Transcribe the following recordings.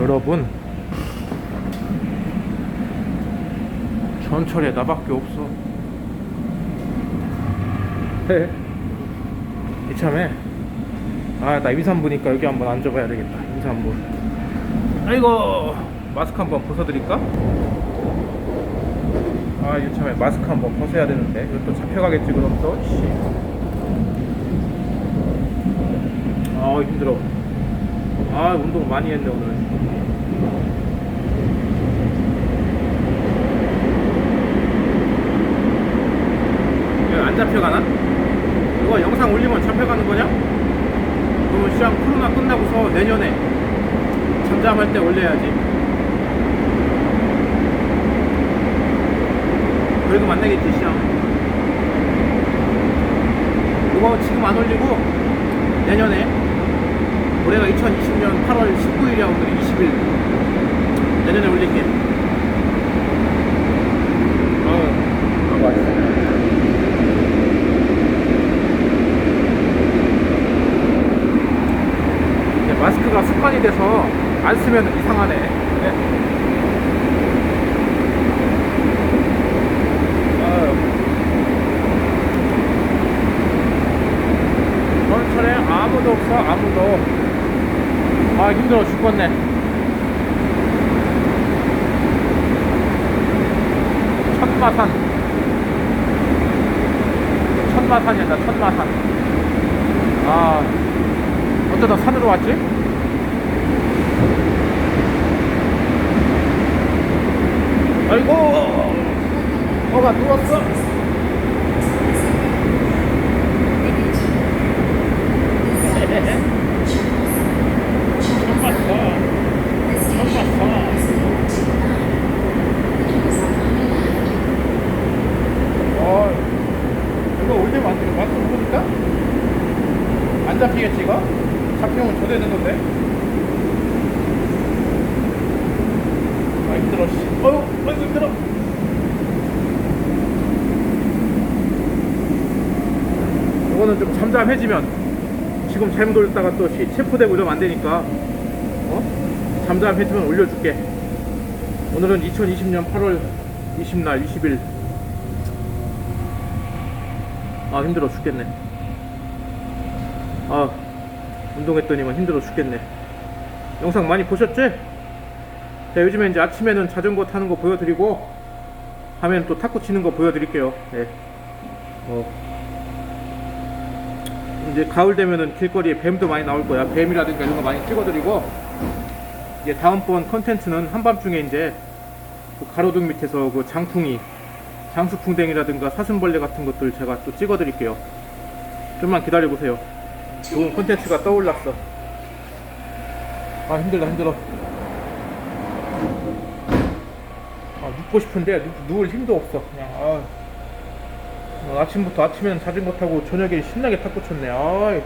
여러분 전철에 나밖에 없어. 해 이참에 아 나 임산부 보니까 여기 한번 앉아봐야 되겠다. 임산 부. 아이고 마스크 한번 벗어드릴까? 아 이참에 마스크 한번 벗어야 되는데. 이것도 잡혀가겠지 그럼 또? 씨. 아 힘들어 아 운동 많이 했네 오늘 안 잡혀가나? 이거 영상 올리면 잡혀가는 거냐? 그러면 시장 코로나 끝나고서 내년에 잠잠할 때 올려야지 그래도 만나겠지 시장 이거 지금 안 올리고 내년에 올해가 2020년 8월 19일이야. 오늘이 20일. 내년에 올릴게. 어, 아 이제 마스크가 습관이 돼서 안 쓰면 이상하네. 네. 아유. 전철에 아무도 없어 아무도 아 힘들어. 죽겠네. 천마산. 천마산이다 천마산. 아 어쩌다 산으로 왔지? 아이고! 뭐가 누웠어 어, 이거 올리면 안 돼. 마스크 보니까? 안 잡히겠지, 이거? 잡히면 저대는 건데? 아, 힘들어, 씨. 어휴, 아이고, 힘들어. 이거는 좀 잠잠해지면 지금 잘못 올렸다가 또 시- 체포되고 이러면 안 되니까 어? 잠잠해지면 올려줄게 오늘은 2020년 8월 20날 20일 아 힘들어 죽겠네 아 운동했더니만 힘들어 죽겠네 영상 많이 보셨지? 자 요즘에 이제 아침에는 자전거 타는 거 보여드리고 하면 또 탁구 치는 거 보여드릴게요 네. 어. 이제 가을 되면은 길거리에 뱀도 많이 나올 거야 뱀이라든가 이런 거 많이 찍어드리고 이제 다음번 컨텐츠는 한밤중에 이제 그 가로등 밑에서 그 장풍이 장수풍뎅이라든가 사슴벌레 같은 것들 제가 또 찍어드릴게요. 좀만 기다려보세요. 좋은 콘텐츠가 떠올랐어. 아 힘들다 힘들어. 아 눕고 싶은데 누, 누울 힘도 없어. 그냥 아. 어, 아침부터 아침에는 자전거 타고 저녁에 신나게 탁구 쳤네. 아.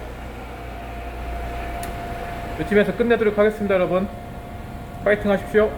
이쯤에서 끝내도록 하겠습니다, 여러분. 파이팅 하십시오.